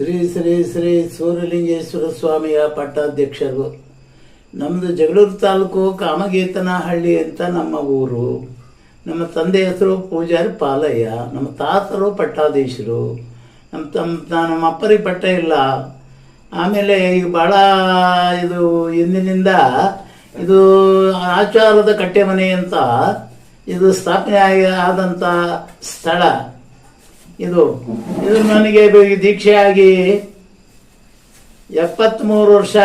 ಶ್ರೀ ಶ್ರೀ ಶ್ರೀ ಸೂರ್ಯಲಿಂಗೇಶ್ವರ ಸ್ವಾಮಿಯ ಪಟ್ಟಾಧ್ಯಕ್ಷರು. ನಮ್ಮದು ಜಗಳೂರು ತಾಲೂಕು ಕಾಮಗೇತನಹಳ್ಳಿ ಅಂತ ನಮ್ಮ ಊರು. ನಮ್ಮ ತಂದೆ ಹೆಸರು ಪೂಜಾರಿ ಪಾಲಯ್ಯ, ನಮ್ಮ ತಾತರು ಪಟ್ಟಾಧೀಶರು, ನಮ್ಮ ತಮ್ಮ ನಮ್ಮ ಅಪ್ಪರಿಗೆ ಪಟ್ಟ ಇಲ್ಲ. ಆಮೇಲೆ ಈಗ ಭಾಳ ಇದು ಇಂದಿನಿಂದ ಇದು ಆಚಾರದ ಕಟ್ಟೆ ಮನೆ ಅಂತ, ಇದು ಸ್ಥಾಪನೆ ಆದಂಥ ಸ್ಥಳ. ಇದು ಇದು ನನಗೆ ದೀಕ್ಷೆಯಾಗಿ ಎಪ್ಪತ್ತ್ಮೂರು ವರ್ಷ,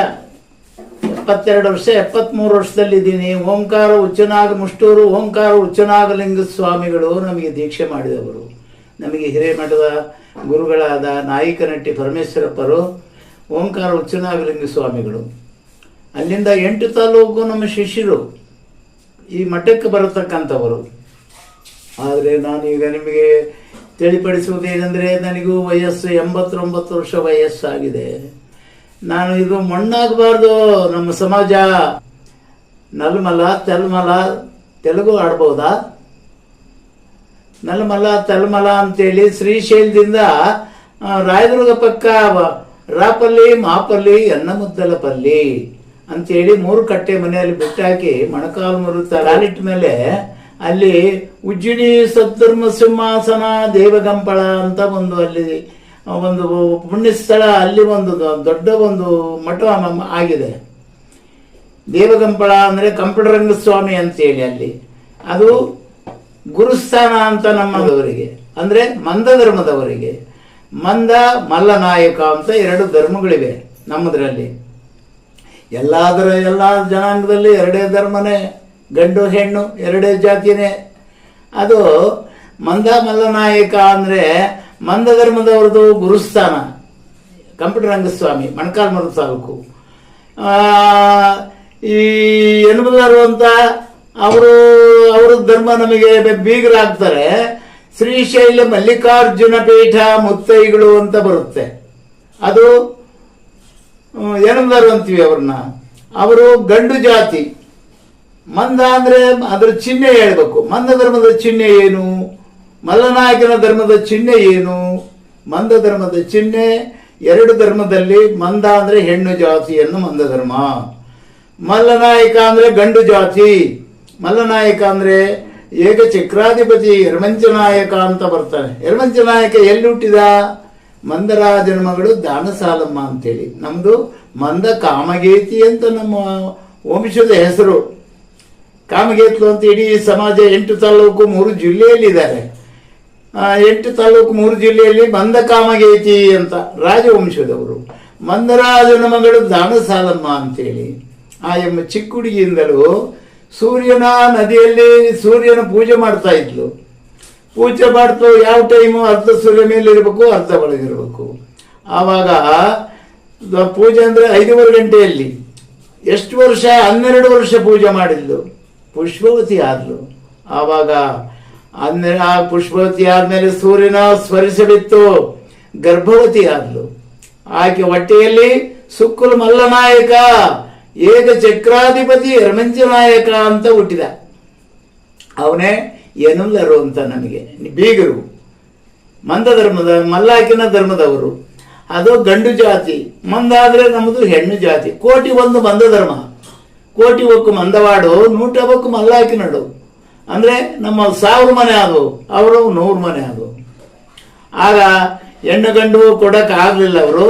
ಎಪ್ಪತ್ತೆರಡು ವರ್ಷ ಎಪ್ಪತ್ತ್ಮೂರು ವರ್ಷದಲ್ಲಿದ್ದೀನಿ. ಓಂಕಾರ ಉಚ್ಚನಾಗ ಮುಷ್ಟೂರು, ಓಂಕಾರ ಉಚ್ಚನಾಗಲಿಂಗ ಸ್ವಾಮಿಗಳು ನಮಗೆ ದೀಕ್ಷೆ ಮಾಡಿದವರು. ನಮಗೆ ಹಿರೇಮಠದ ಗುರುಗಳಾದ ನಾಯಿಕನಟ್ಟಿ ಪರಮೇಶ್ವರಪ್ಪರು, ಓಂಕಾರ ಉಚ್ಚನಾಗಲಿಂಗ ಸ್ವಾಮಿಗಳು ಅಲ್ಲಿಂದ ಎಂಟು ತಾಲೂಕು ನಮ್ಮ ಶಿಷ್ಯರು ಈ ಮಠಕ್ಕೆ ಬರತಕ್ಕಂಥವರು. ಆದರೆ ನಾನು ಈಗ ನಿಮಗೆ ತಿಳಿಪಡಿಸುವುದೇನೆಂದರೆ ನನಗೂ ವಯಸ್ಸು ಎಂಬತ್ತೊಂಬತ್ತು ವರ್ಷ ವಯಸ್ಸಾಗಿದೆ. ನಾನು ಇದು ಮಣ್ಣಾಗಬಾರ್ದು, ನಮ್ಮ ಸಮಾಜ. ನಲ್ಮಲ, ತೆಲ್ಮಲ, ತೆಲುಗು ಆಡ್ಬೋದಾ? ನಲ್ಮಲ, ತೆಲ್ಮಲ ಅಂತೇಳಿ ಶ್ರೀಶೈಲದಿಂದ ರಾಯದುರ್ಗ ಪಕ್ಕ ರಾಪಲ್ಲಿ ಮಾಪಲ್ಲಿ ಎನ್ನಮುದ್ದಲಪಲ್ಲಿ ಅಂತೇಳಿ ಮೂರು ಕಟ್ಟೆ ಮನೆಯಲ್ಲಿ ಬಿಟ್ಟಾಕಿ ಮೊಣಕಾಲು ಮುರುತ ಕಾಲಿಟ್ಟ ಮೇಲೆ ಅಲ್ಲಿ ಉಜ್ಜಿನಿ ಸದ್ಧರ್ಮ ಸಿಂಹಾಸನ ದೇವಗಂಪಳ ಅಂತ ಒಂದು ಅಲ್ಲಿ, ಒಂದು ಪುಣ್ಯಸ್ಥಳ, ಅಲ್ಲಿ ಒಂದು ದೊಡ್ಡ ಒಂದು ಮಠ ಆಗಿದೆ. ದೇವಗಂಪಳ ಅಂದರೆ ಕಂಪಟರಂಗಸ್ವಾಮಿ ಅಂತೇಳಿ ಅಲ್ಲಿ. ಅದು ಗುರುಸ್ಥಾನ ಅಂತ ನಮ್ಮದವರಿಗೆ, ಅಂದರೆ ಮಂದ ಧರ್ಮದವರಿಗೆ. ಮಂದ, ಮಲ್ಲನಾಯಕ ಅಂತ ಎರಡು ಧರ್ಮಗಳಿವೆ ನಮ್ಮದರಲ್ಲಿ. ಎಲ್ಲಾದರ, ಎಲ್ಲ ಜನಾಂಗದಲ್ಲಿ ಎರಡೇ ಧರ್ಮನೇ. ಗಂಡು ಹೆಣ್ಣು ಎರಡೇ ಜಾತಿನೇ. ಅದು ಮಂದ ಮಲ್ಲನಾಯಕ ಅಂದರೆ ಮಂದ ಧರ್ಮದವ್ರದ್ದು ಗುರುಸ್ಥಾನ ಕಂಪಟರಂಗಸ್ವಾಮಿ ಮೊಣಕಾಲ್ಮೂರು ತಾಲೂಕು. ಆ, ಈ ಎನ್ಬುದಾರು ಅಂತ ಅವರು ಅವರ ಧರ್ಮ ನಮಗೆ ಬೀಗರಾಗ್ತಾರೆ. ಶ್ರೀಶೈಲ ಮಲ್ಲಿಕಾರ್ಜುನ ಪೀಠ ಮುತ್ತೈಗಳು ಅಂತ ಬರುತ್ತೆ. ಅದು ಏನಂದರು ಅಂತೀವಿ ಅವ್ರನ್ನ. ಅವರು ಗಂಡು ಜಾತಿ. ಮಂದ ಅಂದ್ರೆ ಅದರ ಚಿಹ್ನೆ ಹೇಳ್ಬೇಕು. ಮಂದ ಧರ್ಮದ ಚಿಹ್ನೆ ಏನು? ಮಲ್ಲನಾಯಕನ ಧರ್ಮದ ಚಿಹ್ನೆ ಏನು? ಮಂದ ಧರ್ಮದ ಚಿಹ್ನೆ ಎರಡು ಧರ್ಮದಲ್ಲಿ ಮಂದ ಅಂದ್ರೆ ಹೆಣ್ಣು ಜಾತಿಯನ್ನು ಮಂದ ಧರ್ಮ. ಮಲ್ಲನಾಯಕ ಅಂದ್ರೆ ಗಂಡು ಜಾತಿ. ಮಲ್ಲನಾಯಕ ಅಂದ್ರೆ ಏಕ ಚಕ್ರಾಧಿಪತಿ, ಯರಮಂಚನಾಯಕ ಅಂತ ಬರ್ತಾನೆ ಯರಮಂಚನಾಯಕ ಎಲ್ಲಿ ಹುಟ್ಟಿದ? ಮಂದರಾಜನ ಮಗಳು ದಾನಸಾಲಮ್ಮ ಅಂತೇಳಿ. ನಮ್ದು ಮಂದ ಕಾಮಗೇತಿ ಅಂತ ನಮ್ಮ ವಂಶದ ಹೆಸರು. ಕಾಮಗೇತ್ಲು ಅಂತ ಇಡೀ ಸಮಾಜ ಎಂಟು ತಾಲೂಕು ಮೂರು ಜಿಲ್ಲೆಯಲ್ಲಿ ಇದ್ದಾರೆ ಎಂಟು ತಾಲೂಕು ಮೂರು ಜಿಲ್ಲೆಯಲ್ಲಿ ಮಂದ ಕಾಮಗೇತಿ ಅಂತ ರಾಜವಂಶದವರು. ಮಂದರಾಜನ ಮಗಳು ದಾನಸಾಲಮ್ಮ ಅಂತೇಳಿ. ಆ ಎಂಬ ಚಿಕ್ಕ ಹುಡುಗಿಯಿಂದಲೂ ಸೂರ್ಯನ ನದಿಯಲ್ಲಿ ಸೂರ್ಯನ ಪೂಜೆ ಮಾಡ್ತಾ ಇದ್ಲು. ಪೂಜೆ ಮಾಡ್ತು ಯಾವ ಟೈಮು ಅರ್ಧ ಸೂರ್ಯ ಮೇಲೆ ಇರಬೇಕು, ಅರ್ಧ ಒಳಗಿರಬೇಕು ಆವಾಗ ಪೂಜೆ ಅಂದರೆ ಐದೂವರೆ ಗಂಟೆಯಲ್ಲಿ. ಎಷ್ಟು ವರ್ಷ? ಹನ್ನೆರಡು ವರ್ಷ ಪೂಜೆ ಮಾಡಿದ್ಲು. ಪುಷ್ಪವತಿ ಆದ್ಲು. ಆವಾಗ ಅಂದ್ರೆ ಆ ಪುಷ್ಪವತಿ ಆದ್ಮೇಲೆ ಸೂರ್ಯನ ಸ್ಮರಿಸಬಿತ್ತು ಗರ್ಭವತಿ ಆದ್ಲು. ಆಕೆ ಹೊಟ್ಟೆಯಲ್ಲಿ ಸುಕ್ಕುಲ್ ಮಲ್ಲನಾಯಕ ಏಕ ಚಕ್ರಾಧಿಪತಿ ನಾಯಕ ಅಂತ ಹುಟ್ಟಿದ. ಅವನೇ ಏನಲ್ಲರು ಅಂತ ನಮಗೆ. ಬೀಗರು. ಮಂದ ಧರ್ಮದ ಮಲ್ಲಾಕಿನ ಧರ್ಮದವರು. ಅದು ಗಂಡು ಜಾತಿ. ಮಂದಾದರೆ ನಮ್ಮದು ಹೆಣ್ಣು ಜಾತಿ. ಕೋಟಿ ಒಂದು ಮಂದ ಧರ್ಮ ಕೋಟಿ ಒಕ್ಕು ಮಂದವಾಡು, ನೂಟ ಒಕ್ಕು ಮಲ್ಲಾಕಿನಡು ಅಂದ್ರೆ ನಮ್ಮ ಸಾವಿರ ಮನೆ ಅದು, ಅವರು ನೂರು ಮನೆ ಅದು. ಆಗ ಹೆಣ್ಣು ಗಂಡು ಕೊಡಕ್ ಆಗ್ಲಿಲ್ಲ ಅವರು.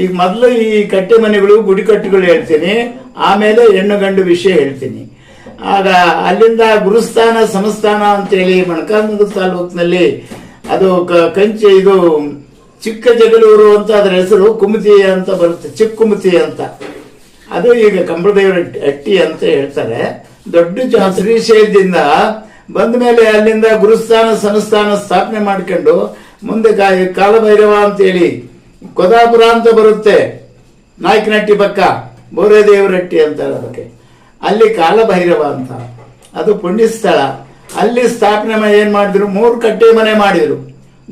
ಈಗ ಮೊದಲು ಈ ಕಟ್ಟೆ ಮನೆಗಳು, ಗುಡಿ ಕಟ್ಟುಗಳು ಹೇಳ್ತೀನಿ. ಆಮೇಲೆ ಹೆಣ್ಣು ಗಂಡು ವಿಷಯ ಹೇಳ್ತೀನಿ. ಆಗ ಅಲ್ಲಿಂದ ಗುರುಸ್ಥಾನ ಸಂಸ್ಥಾನ ಅಂತೇಳಿ ಮಣಕಾನಗರ ತಾಲೂಕಿನಲ್ಲಿ ಅದು ಕಂಚಿ ಇದು ಚಿಕ್ಕ ಜಗಳೂರು ಅಂತ ಅದರ ಹೆಸರು ಕುಮತಿ ಅಂತ ಬರುತ್ತೆ ಚಿಕ್ಕ ಕುಮತಿ ಅಂತ. ಅದು ಈಗ ಕಂಬಳದೇವರ ಅಟ್ಟಿ ಅಂತ ಹೇಳ್ತಾರೆ. ದೊಡ್ಡ ಶ್ರೀಶೈಲದಿಂದ ಬಂದ ಮೇಲೆ ಅಲ್ಲಿಂದ ಗುರುಸ್ಥಾನ, ಸಂಸ್ಥಾನ ಸ್ಥಾಪನೆ ಮಾಡ್ಕೊಂಡು ಮುಂದೆ ಕಾಲಭೈರವ ಕಾಲಭೈರವ ಅಂತೇಳಿ ಕೊದಾಪುರ ಅಂತ ಬರುತ್ತೆ. ನಾಯಕನಹಟ್ಟಿ ಪಕ್ಕ ಬೋರೆದೇವರಹಟ್ಟಿ ಅಂತಾರೆ ಅದಕ್ಕೆ. ಅಲ್ಲಿ ಕಾಲಭೈರವ ಅಂತ. ಅದು ಪುಣ್ಯಸ್ಥಳ. ಅಲ್ಲಿ ಸ್ಥಾಪನೆ ಏನು ಮಾಡಿದ್ರು? ಮೂರು ಕಟ್ಟೆ ಮನೆ ಮಾಡಿದ್ರು.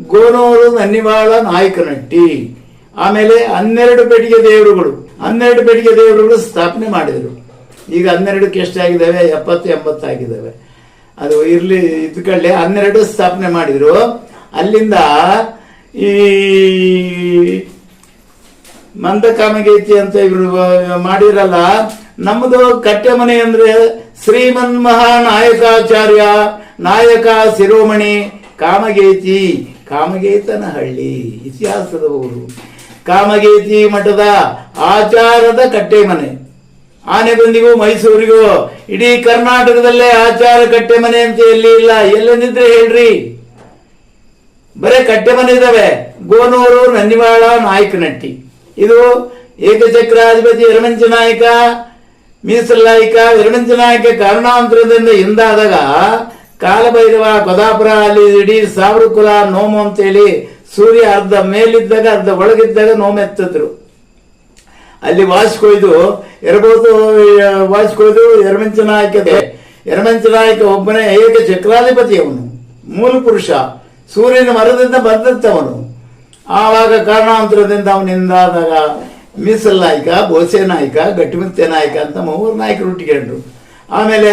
ಗೋನೂರು, ನನ್ನಿವಾಳ ನಾಯಕನಹಟ್ಟಿ ಆಮೇಲೆ ಹನ್ನೆರಡು ಪೆಟ್ಟಿಗೆ ದೇವರುಗಳು. ಹನ್ನೆರಡು ಬೇಡಿಕೆ ದೇವರುಗಳು ಸ್ಥಾಪನೆ ಮಾಡಿದರು. ಈಗ ಹನ್ನೆರಡಕ್ಕೆ ಎಷ್ಟಾಗಿದ್ದಾವೆ? ಎಪ್ಪತ್ತು, ಎಂಬತ್ತಾಗಿದ್ದಾವೆ. ಅದು ಇರಲಿ ಇದ್ಕೊಳ್ಳಿ ಹನ್ನೆರಡು ಸ್ಥಾಪನೆ ಮಾಡಿದರು. ಅಲ್ಲಿಂದ ಈ ಮಂದ ಕಾಮಗೇತಿ ಅಂತ ಇವರು ಮಾಡಿರಲ್ಲ ನಮ್ಮದು ಕಟ್ಟೆ ಮನೆ ಅಂದ್ರೆ ಶ್ರೀಮನ್ ಮಹಾನಾಯಕಾಚಾರ್ಯ ನಾಯಕ ಶಿರೋಮಣಿ ಕಾಮಗೇತಿ. ಕಾಮಗೇತನಹಳ್ಳಿ ಇತಿಹಾಸದ ಊರು ಕಾಮಗೇತಿ ಮಠದ ಆಚಾರದ ಕಟ್ಟೆ ಮನೆ ಆನೆಗೊಂದಿಗೂ ಮೈಸೂರಿಗೂ ಇಡೀ ಕರ್ನಾಟಕದಲ್ಲೇ ಆಚಾರ ಕಟ್ಟೆ ಮನೆ ಅಂತ ಎಲ್ಲಿ ಇಲ್ಲ, ಎಲ್ಲೆಂದಿದ್ರೆ ಹೇಳ್ರಿ? ಬರೇ ಕಟ್ಟೆ ಮನೆ ಇದಾವೆ. ಗೋನೂರು, ನಂದಿವಾಳ, ನಾಯಕನಟ್ಟಿ. ಇದು ಏಕಚಕ್ರಾಧಿಪತಿ ಯರಮಂಚ ನಾಯಕ ಮೀಸಲಾಯಕ ಯರಮಂಚ ನಾಯಕ ಕಾರಣಾಂತರದಿಂದ ಹಿಂದಾದಾಗ ಕಾಲಭೈರವ ಕೊದಾಪುರ ಅಲ್ಲಿ ಇಡೀ ಸಾವಿರ ಕುಲ ನೋಮು ಅಂತೇಳಿ ಸೂರ್ಯ ಅರ್ಧ ಮೇಲಿದ್ದಾಗ, ಅರ್ಧ ಒಳಗಿದ್ದಾಗ ನೋಮೆತ್ತಿದ್ರು ಅಲ್ಲಿ ವಾಚ್ ಕೊಯ್ದು ಎರಬೋದು ವಾಚ್ ಕೊಯ್ದು ಎರಮಂಚ ನಾಯಕದೆ ಎರಮಂಚ ನಾಯಕ ಒಬ್ಬನೇ ಏಕ ಚಕ್ರಾಧಿಪತಿ ಅವನು ಮೂಲ ಪುರುಷ. ಸೂರ್ಯನ ಮರದಿಂದ ಬಂದಂತವನು ಆವಾಗ ಕಾರಣಾಂತರದಿಂದ ಅವನಿಂದಾದಾಗ ಮೀಸಲ್ ನಾಯಕ ಬೋಸೆ ನಾಯಕ ಗಟ್ಟಿಮುತ್ತೆ ನಾಯಕ ಅಂತ ಮೂರು ನಾಯಕರು ಹುಟ್ಟಿಕೊಂಡ್ರು ಆಮೇಲೆ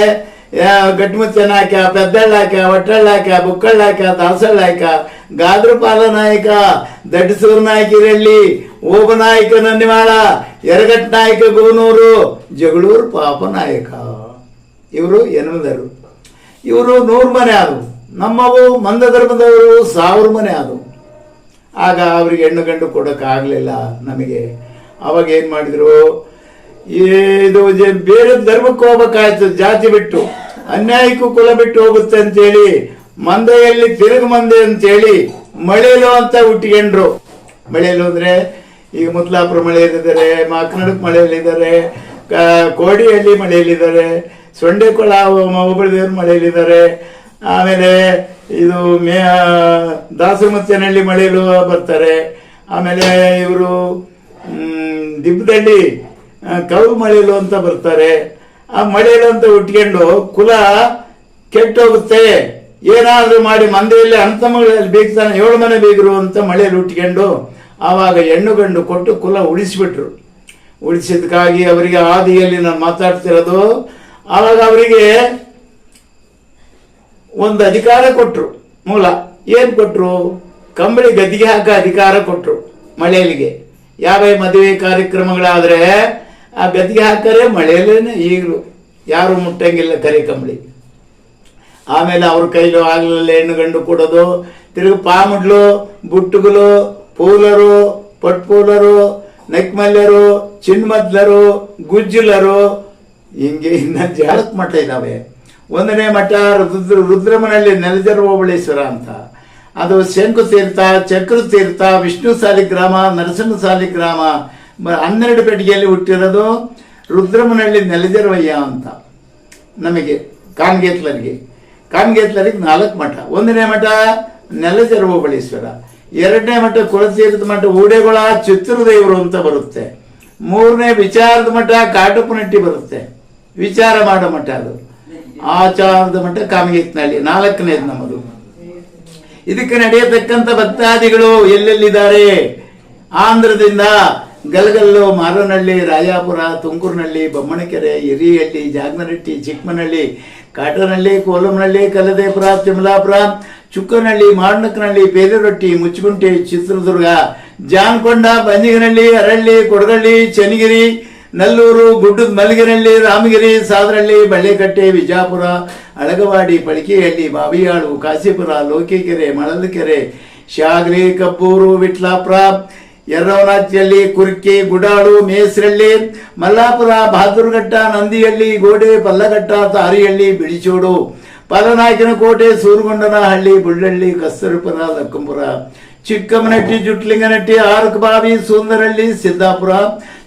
ಆ, ಗಟ್ಟಿಮುತ್ತೆ ನಾಯಕ ಪೆದ್ದಳ್ಳ ಹಾಕ ಒಟ್ಟಳ್ಳ ಹಾಕ ಬುಕ್ಕಳ್ಳ ಹಾಕ ದಾಸಳ್ಳ ಹಾಕ ಗಾದ್ರಪಾಲ ನಾಯಕ ದಡ್ಸೂರು ನಾಯಕಿರಳ್ಳಿ ಓಬ ನಾಯಕ ನಂದಿವಾಳ ಎರಗಟ್ ನಾಯಕ ಗೋನೂರು ಜಗಳೂರು ಪಾಪ ನಾಯಕ ಇವರು ಎನ್ನುವುದರು. ಇವರು ನೂರು ಮನೆ ಆದವು ನಮ್ಮವು ಮಂದ ಧರ್ಮದವರು ಸಾವಿರ ಮನೆ ಆದವು ಆಗ ಅವರಿಗೆ ಹೆಣ್ಣು ಗಂಡು ಕೊಡೋಕ್ಕಾಗಲಿಲ್ಲ ನಮಗೆ. ಅವಾಗ ಏನು ಮಾಡಿದ್ರು ಇದು ಬೇರೆ ಧರ್ಮಕ್ಕೆ ಹೋಗ್ಬೇಕಾಯ್ತು ಜಾತಿ ಬಿಟ್ಟು. ಅನ್ಯಾಯಕ್ಕೂ ಕುಲ ಬಿಟ್ಟು ಹೋಗುತ್ತೆ ಅಂತೇಳಿ, ಮಂದೆಯಲ್ಲಿ ತಿರುಗು ಮಂದೆ ಅಂತೇಳಿ ಮಳೆಯಲು ಅಂತ ಹುಟ್ಟಿಕೊಂಡ್ರು ಮಳೆಯಲು ಅಂದ್ರೆ ಈಗ ಮುತ್ಲಾಪುರ ಮಳೆಯಲ್ಲಿದ್ದಾರೆ, ಮಾಕನಡಕ್ ಮಳೆಯಲ್ಲಿದ್ದಾರೆ ಕೋಡಿಯಲ್ಲಿ ಮಳೆಯಲ್ಲಿದ್ದಾರೆ, ಸೊಂಡೆಕೊಳ ಒಬ್ಬಳದೇವ್ರ ಮಳೆಯಲ್ಲಿದ್ದಾರೆ. ಆಮೇಲೆ ಇದು ಮೇ ದಾಸಮುತ್ತನಹಳ್ಳಿ ಮಳೆಯಲು ಬರ್ತಾರೆ. ಆಮೇಲೆ ಇವರು ದಿಬ್ಬದಳ್ಳಿ ಕೌರು ಮಳೆಯಲು ಅಂತ ಬರ್ತಾರೆ. ಆ ಮಳೆಯಲ್ಲಂತ ಉಟ್ಕೊಂಡು ಕುಲ ಕೆಟ್ಟೋಗುತ್ತೆ. ಏನಾದ್ರೂ ಮಾಡಿ ಮಂದೆಯಲ್ಲಿ ಅಂತಮಗಳಲ್ಲಿ ಬೀಗ್ತಾನೆ ಏಳು ಮನೆ ಬೀಗರು ಅಂತ ಮಳೆಯಲ್ಲಿ ಉಟ್ಕೊಂಡು ಆವಾಗ ಹೆಣ್ಣು ಗಂಡು ಕೊಟ್ಟು ಕುಲ ಉಳಿಸಿಬಿಟ್ರು. ಉಳಿಸಿದಕ್ಕಾಗಿ ಅವರಿಗೆ ಆದಿಯಲ್ಲಿ ನಾನು ಮಾತಾಡ್ತಿರೋದು, ಆವಾಗ ಅವರಿಗೆ ಒಂದು ಅಧಿಕಾರ ಕೊಟ್ಟರು ಮೂಲ. ಏನು ಕೊಟ್ಟರು ಕಂಬಳಿ ಗದ್ದಿಗೆ ಹಾಕ ಅಧಿಕಾರ ಕೊಟ್ಟರು ಮಳೆಯಲ್ಲಿಗೆ. ಯಾವ ಮದುವೆ ಕಾರ್ಯಕ್ರಮಗಳಾದ್ರೆ ಆ ಗದ್ದಿಗೆ ಹಾಕರೆ ಮಳೆಯಲ್ಲೇನೆ ಈಗಲೂ ಯಾರು ಮುಟ್ಟಂಗಿಲ್ಲ ಕರಿ ಕಂಬಳಿ. ಆಮೇಲೆ ಅವ್ರ ಕೈಲು ಆಗಲಿಲ್ಲ ಹೆಣ್ಣು ಗಂಡು ಕೊಡೋದು, ತಿರುಗಿ ಪಾಮುಡ್ಲು ಬುಟ್ಟುಗಳು ಪೂಲರು, ಪಟ್ಪೂಲರು, ನೆಕ್ಮಲ್ಯರು, ಚಿನ್ಮದ್ಲರು, ಗುಜ್ಜುಲರು, ಹಿಂಗೆ ಇನ್ನ ಜಾಲಕ್ ಮಠ ಇದಾವೆ. ಒಂದನೇ ಮಠ ರುದ್ರ ರುದ್ರಮನಲ್ಲಿ ನೆಲಜರ ಓಬಳೇಶ್ವರ ಅಂತ. ಅದು ಶಂಕು ತೀರ್ಥ, ಚಕ್ರ ತೀರ್ಥ, ವಿಷ್ಣು ಸಾಲಿಗ್ರಾಮ, ನರಸಿಂಹ ಸಾಲಿಗ್ರಾಮ ಹನ್ನೆರಡು ಪೆಟ್ಟಿಗೆಯಲ್ಲಿ ಹುಟ್ಟಿರೋದು ರುದ್ರಮನಹಳ್ಳಿ ನೆಲೆದಿರುವಯ್ಯ ಅಂತ ನಮಗೆ, ಕಾನ್ಗೇತ್ಲರಿಗೆ. ಕಾನ್ಗೇತ್ಲರಿಗೆ ನಾಲ್ಕು ಮಠ. ಒಂದನೇ ಮಠ ನೆಲಜರ ಬಳೀಶ್ವರ. ಎರಡನೇ ಮಠ ಕುಲತೀರ್ಥ ಮಠ ಊಡೆಗೊಳ ಚಿತ್ರದೇವರು ಅಂತ ಬರುತ್ತೆ. ಮೂರನೇ ವಿಚಾರದ ಮಠ ಕಾಟುಪುನಟ್ಟಿ ಬರುತ್ತೆ. ವಿಚಾರ ಮಾಡೋ ಮಠ ಅದು. ಆಚಾರದ ಮಠ ಕಾಮಗೇತ್ನಹಳ್ಳಿ. ನಾಲ್ಕನೇದು ನಮ್ಮದು. ಇದಕ್ಕೆ ನಡೆಯತಕ್ಕಂಥ ಭಕ್ತಾದಿಗಳು ಎಲ್ಲೆಲ್ಲಿದ್ದಾರೆ? ಆಂಧ್ರದಿಂದ ಗಲಗಲ್ಲು ಮಾರನಹಳ್ಳಿ ರಾಯಾಪುರ ತುಮಕೂರಿನಹಳ್ಳಿ ಬೊಮ್ಮನಕೆರೆ ಹಿರಿಹಳ್ಳಿ ಜಾಗನಹಟ್ಟಿ ಚಿಕ್ಕಮನಹಳ್ಳಿ ಕಾಟನಹಳ್ಳಿ ಕೋಲಂನಹಳ್ಳಿ ಕಲ್ಲದೇಪುರ ತಿಮಲಾಪುರ ಚುಕ್ಕನಹಳ್ಳಿ ಮಾರ್ನಕನಹಳ್ಳಿ ಬೇಲರೊಟ್ಟಿ ಮುಚ್ಚಗುಂಟೆ ಚಿತ್ರದುರ್ಗ ಜಾನ್ಕೊಂಡ ಬಂಜಿಗನಹಳ್ಳಿ ಅರಳ್ಳಿ ಕೊಡಗಳ್ಳಿ ಚನ್ನಗಿರಿ ನಲ್ಲೂರು ಗುಡ್ಡದ ಮಲಗಿನಹಳ್ಳಿ ರಾಮಗಿರಿ ಸಾದರಹಳ್ಳಿ ಬಳ್ಳಿಕಟ್ಟೆ ವಿಜಾಪುರ ಅಳಗವಾಡಿ ಪಳಿಕೆಹಳ್ಳಿ ಬಾವಿಯಾಳು ಕಾಶಿಪುರ ಲೋಕಿಕೆರೆ ಮಳಲಕೆರೆ ಶಾಗ್ರಿ ಕಬ್ಬೂರು ವಿಟ್ಲಾಪುರ ಯರ್ರವನಾಚಿಯಲ್ಲಿ ಕುರ್ಕಿ ಗುಡಾಳು ಮೇಸರಳ್ಳಿ ಮಲ್ಲಾಪುರ ಬಹಾದೂರ್ಘಟ್ಟ ನಂದಿಹಳ್ಳಿ ಗೋಡೆ ಪಲ್ಲಘಟ್ಟ ತಾರಿಹಳ್ಳಿ ಬಿಳಿಚೋಡು ಪಾಲನಾಯಕನ ಕೋಟೆ ಸೂರುಗೊಂಡನಹಳ್ಳಿ ಬುಳ್ಳಹಳ್ಳಿ ಕಸ್ತೂರಿಪುರ ಲಕ್ಕಂಪುರ ಚಿಕ್ಕಮ್ಮನಟ್ಟಿ ಜುಟ್ಲಿಂಗನಟ್ಟಿ ಆರಕಬಾವಿ ಸುಂದರಹಳ್ಳಿ ಸಿದ್ದಾಪುರ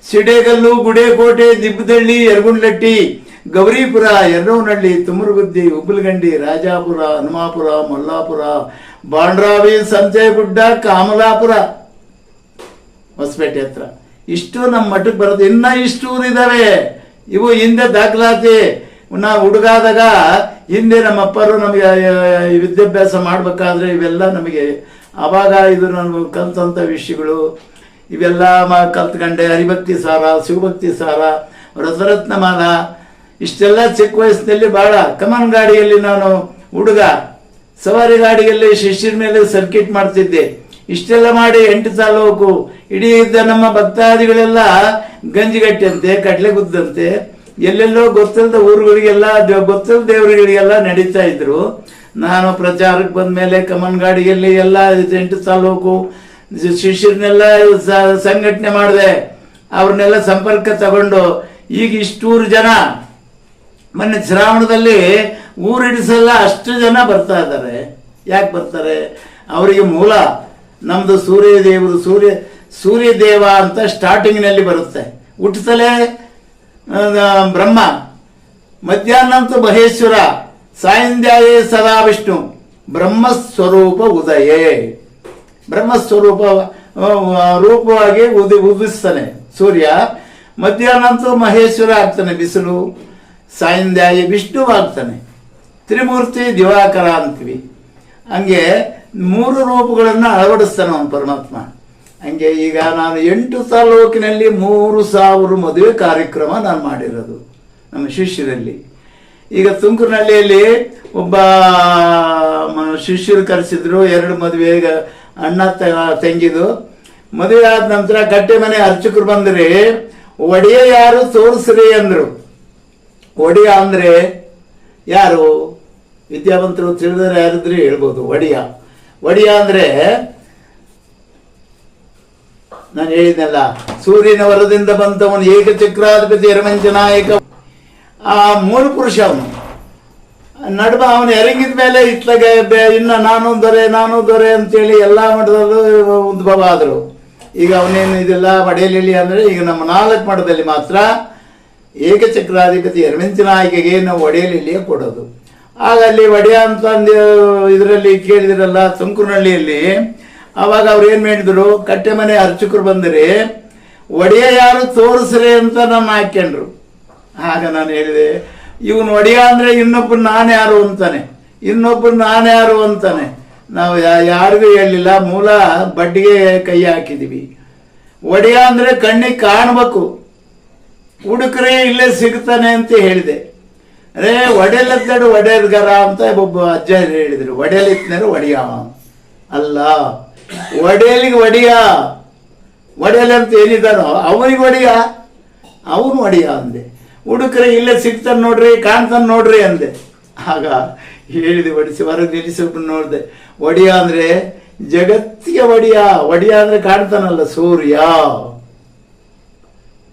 ಸಿಡೇಗಲ್ಲು ಗುಡೇಕೋಟೆ ದಿಬ್ಬದಳ್ಳಿ ಯರಗುಂಡ್ಲಟ್ಟಿ ಗೌರಿಪುರ ಯರ್ರವನಹಳ್ಳಿ ತುಮರುಗುದ್ದಿ ಉಬ್ಬಲಗಂಡಿ ರಾಜಾಪುರ ಹನುಮಾಪುರ ಮಲ್ಲಾಪುರ ಬಾಂಡ್ರಾವಿ ಸಂಜಯಗುಡ್ಡ ಕಾಮಲಾಪುರ ಹೊಸಪೇಟೆ ಹತ್ರ. ಇಷ್ಟು ನಮ್ಮ ಮಠಕ್ಕೆ ಬರೋದು ಇನ್ನ ಇಷ್ಟು ಊರಿದಾವೆ ಇವು ಹಿಂದೆ ದಾಖಲಾತಿ. ನಾವು ಹುಡುಗಾದಾಗ ಹಿಂದೆ ನಮ್ಮ ಅಪ್ಪರು ನಮಗೆ ವಿದ್ಯಾಭ್ಯಾಸ ಮಾಡಬೇಕಾದ್ರೆ ಇವೆಲ್ಲ ನಮಗೆ ಅವಾಗ ಇದು ನಾನು ಕಲ್ತಂಥ ವಿಷಯಗಳು. ಇವೆಲ್ಲ ಮ, ಕಲ್ತ್ಕೊಂಡೆ. ಹರಿಭಕ್ತಿ ಸಾರ, ಶಿವಭಕ್ತಿ ಸಾರ ರಸರತ್ನಮಾಲ ಇಷ್ಟೆಲ್ಲ ಚಿಕ್ಕ ವಯಸ್ಸಿನಲ್ಲಿ ಭಾಳ. ಕಮನ್ ಗಾಡಿಯಲ್ಲಿ ನಾನು ಹುಡುಗ. ಸವಾರಿ ಗಾಡಿಯಲ್ಲಿ ಶಿಷ್ಯರ ಮೇಲೆ ಸರ್ಕಿಟ್ ಮಾಡ್ತಿದ್ದೆ. ಇಷ್ಟೆಲ್ಲ ಮಾಡಿ ಎಂಟು ತಾಲೂಕು ಇಡೀ ಇದ್ದ ನಮ್ಮ ಭಕ್ತಾದಿಗಳೆಲ್ಲ ಗಂಜಿಗಟ್ಟಂತೆ ಕಡ್ಲೆಗುದ್ದಂತೆ ಎಲ್ಲೆಲ್ಲೋ ಗೊತ್ತಿಲ್ಲದ ಊರುಗಳಿಗೆಲ್ಲ ಗೊತ್ತಿಲ್ಲದ ದೇವರುಗಳಿಗೆಲ್ಲ ನಡೀತಾ ಇದ್ರು. ನಾನು ಪ್ರಚಾರಕ್ಕೆ ಬಂದ ಮೇಲೆ ಕಮನ್ ಗಾಡಿಯಲ್ಲಿ ಎಲ್ಲ ಎಂಟು ತಾಲೂಕು ಶಿಷ್ಯರನ್ನೆಲ್ಲ ಸಂಘಟನೆ ಮಾಡಿದೆ. ಅವ್ರನ್ನೆಲ್ಲ ಸಂಪರ್ಕ ತಗೊಂಡು. ಈಗ ಇಷ್ಟೂರು ಜನ, ಮೊನ್ನೆ ಶ್ರಾವಣದಲ್ಲಿ ಊರಿಡಿಸಲ್ಲ ಅಷ್ಟು ಜನ ಬರ್ತಾ ಇದ್ದಾರೆ. ಯಾಕೆ ಬರ್ತಾರೆ? ಅವರಿಗೆ ಮೂಲ. ನಮ್ದು ಸೂರ್ಯ ದೇವರು ಸೂರ್ಯ ಸೂರ್ಯ ದೇವ ಅಂತ ಸ್ಟಾರ್ಟಿಂಗ್ನಲ್ಲಿ ಬರುತ್ತೆ. ಹುಟ್ಟಿಸಲೇ ಬ್ರಹ್ಮ. ಮಧ್ಯಾಹ್ನಂತೂ ಮಹೇಶ್ವರ ಸಾಯಂಧ್ಯಾಯೇ ಸದಾ ವಿಷ್ಣು. ಬ್ರಹ್ಮಸ್ವರೂಪ ಉದಯೇ. ಬ್ರಹ್ಮಸ್ವರೂಪ ಸ್ವರೂಪ ರೂಪವಾಗಿ ಉದಿ, ಉದಿಸ್ತಾನೆ ಸೂರ್ಯ. ಮಧ್ಯಾಹ್ನಂತೂ ಮಹೇಶ್ವರ ಆಗ್ತಾನೆ ಬಿಸಿಲು. ಸಾಯಂಧ್ಯಾಯ ವಿಷ್ಣು ಆಗ್ತಾನೆ. ತ್ರಿಮೂರ್ತಿ ದಿವಾಕರ ಅಂತೀವಿ. ಹಂಗೆ ಮೂರು ರೂಪಗಳನ್ನು ಅಳವಡಿಸ್ತಾನೆ ಅವನು ಪರಮಾತ್ಮ. ಹಂಗೆ ಈಗ ನಾನು ಎಂಟು ತಾಲೂಕಿನಲ್ಲಿ ಮೂರು ಸಾವಿರ ಮದುವೆ ಕಾರ್ಯಕ್ರಮ ನಾನು ಮಾಡಿರೋದು, ನಮ್ಮ ಶಿಷ್ಯರಲ್ಲಿ. ಈಗ ತುಮಕೂರಿನಳ್ಳಿಯಲ್ಲಿ ಒಬ್ಬ ಶಿಷ್ಯರು ಕರೆಸಿದ್ರು, ಎರಡು ಮದುವೆ ಅಣ್ಣ ತಂಗಿದು. ಮದುವೆ ಆದ ನಂತರ ಗಟ್ಟೆ ಮನೆ ಅರ್ಚಕರು ಬಂದ್ರಿ, ಒಡೆಯ ಯಾರು ತೋರಿಸ್ರಿ ಅಂದ್ರು. ಒಡೆಯ ಅಂದ್ರೆ ಯಾರು? ವಿದ್ಯಾವಂತರು ತಿಳಿದರೆ ಯಾರಿದ್ರೆ? ಹೇಳ್ಬೋದು, ಒಡೆಯ. ಒಡೆಯ ಅಂದ್ರೆ ನಾನು ಹೇಳಿದ್ನಲ್ಲ, ಸೂರ್ಯನ ವರದಿಂದ ಬಂದವನು ಏಕಚಕ್ರಾಧಿಪತಿ ನಾಯಕ. ಆ ಮೂರು ಪುರುಷ ಅವನು. ನಡುವ ಅವನು ಎರಗಿದ ಮೇಲೆ ಇಟ್ಲಗೆ ಇನ್ನ ನಾನು ದೊರೆ ನಾನು ದೊರೆ ಅಂತೇಳಿ ಎಲ್ಲ ಮಠದಲ್ಲೂ ಉದ್ಭವ ಆದರು. ಈಗ ಅವನೇನು ಇದೆಲ್ಲ ಮಡೆಯಲ್ಲಿ ಅಂದ್ರೆ ಈಗ ನಮ್ಮ ನಾಲ್ಕು ಮಠದಲ್ಲಿ ಮಾತ್ರ ಏಕಚಕ್ರಾಧಿಪತಿ ಎರಮೆಂಚಿನ ಆಯ್ಕೆಗೆ ನಾವು ಒಡೆಯಲಿಲ್ಲಿಯೇ ಕೊಡೋದು. ಆಗ ಅಲ್ಲಿ ಒಡೆಯ ಅಂತ ಇದರಲ್ಲಿ ಕೇಳಿದಿರಲ್ಲ ತುಮಕೂರಿನಹಳ್ಳಿಯಲ್ಲಿ ಅವಾಗ ಅವ್ರು ಏನು ಮಾಡಿದ್ರು, ಕಟ್ಟೆ ಮನೆ ಅರ್ಚಕರು ಬಂದರೆ ಒಡೆಯ ಯಾರು ತೋರಿಸ್ರಿ ಅಂತ ನಮ್ಮ ಹಾಕ್ಕೊಂಡ್ರು ಆಗ ನಾನು ಹೇಳಿದೆ, ಇವನು ಒಡೆಯ ಅಂದರೆ ಇನ್ನೊಬ್ಬರು ನಾನು ಯಾರು ಅಂತಾನೆ ಇನ್ನೊಬ್ಬರು ನಾನು ಯಾರು ಅಂತಾನೆ. ನಾವು ಯಾರಿಗೂ ಹೇಳಲಿಲ್ಲ, ಮೂಲ ಬಡ್ಡಿಗೆ ಕೈ ಹಾಕಿದ್ದೀವಿ ಒಡೆಯ ಅಂದರೆ ಕಣ್ಣಿಗೆ ಕಾಣಬೇಕು. ಹುಡುಕ್ರೆ ಇಲ್ಲೇ ಸಿಗ್ತಾನೆ ಅಂತ ಹೇಳಿದೆ. ಅರೇ ಒಡೆಯಲ್ಲದ್ದಾಡು ಒಡೆಯದ್ಗರ ಅಂತ ಒಬ್ಬ ಅಜ್ಜ ಹೇಳಿದ್ರು. ಒಡೆಯಲಿತ್ನರು ಒಡೆಯ ಅಲ್ಲ ಒಡೆಯಲಿಗೆ ಒಡೆಯ? ಒಡೆಯಲ್ ಅಂತ ಏನಿದ್ದಾನೋ ಅವನಿಗೆ ಒಡೆಯ? ಅವನು ಒಡೆಯ ಅಂದೆ. ಹುಡುಕ್ರೆ ಇಲ್ಲೇ ಸಿಗ್ತಾನೆ ನೋಡ್ರಿ, ಕಾಣ್ತಾನೆ ನೋಡ್ರಿ ಅಂದೆ. ಆಗ ಹೇಳಿದೆ ಒಡಿಸಿ ಹೊರಗೆ ನಿಲ್ಲಿಸ್ಬಿಟ್ಟು ನೋಡಿದೆ. ಒಡೆಯ ಅಂದ್ರೆ ಜಗತ್ತಿಗೆ ಒಡೆಯ? ಒಡೆಯ ಅಂದ್ರೆ ಕಾಣ್ತಾನಲ್ಲ ಸೂರ್ಯ.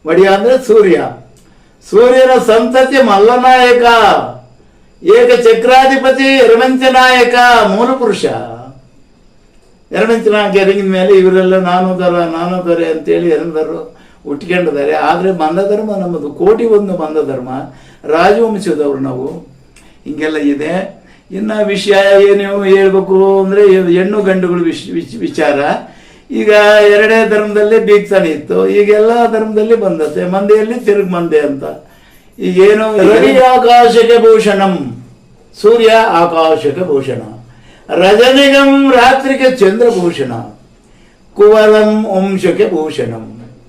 ಒಡೆಯ ಅಂದ್ರೆ ಸೂರ್ಯ. ಸೂರ್ಯನ ಸಂತತಿ ಮಲ್ಲನಾಯಕ, ಏಕ ಚಕ್ರಾಧಿಪತಿ ಎರಮಂಚ ನಾಯಕ, ಮೂಲ ಪುರುಷ. ಎರಮಂಚ ನಾಯಕ ಎರಗಿದ ಮೇಲೆ ಇವರೆಲ್ಲ ನಾನು ದರ ನಾನು ದೊರೆ ಅಂತೇಳಿ ಎರಡರು ಉಟ್ಕೊಂಡಿದ್ದಾರೆ. ಆದರೆ ಧರ್ಮ ನಮ್ಮದು. ಕೋಟಿ ಒಂದು ಧರ್ಮ, ರಾಜವಂಶದವ್ರು ನಾವು. ಹಿಂಗೆಲ್ಲ ಇದೆ. ಇನ್ನು ವಿಷಯ ಏನು ಹೇಳ್ಬೇಕು ಅಂದರೆ ಹೆಣ್ಣು ಗಂಡುಗಳು ವಿಶ್ ವಿಚ್- ವಿಚಾರ. ಈಗ ಎರಡೇ ಧರ್ಮದಲ್ಲಿ ಬೀಗ್ತಾನೆ ಇತ್ತು. ಈಗ ಎಲ್ಲ ಧರ್ಮದಲ್ಲಿ ಬಂದತೆ ಮಂದೆಯಲ್ಲಿ ತಿರುಗ್ ಮಂದೆ ಅಂತ. ಈಗೇನು ರವಿ ಆಕಾಶಕ್ಕೆ ಭೂಷಣಂ, ಸೂರ್ಯ ಆಕಾಶಕ್ಕೆ ಭೂಷಣ. ರಜನಿಗಂ ರಾತ್ರಿಗೆ ಚಂದ್ರಭೂಷಣ, ಕುವಲಂ ವಂಶಕ್ಕೆ ಭೂಷಣಂ.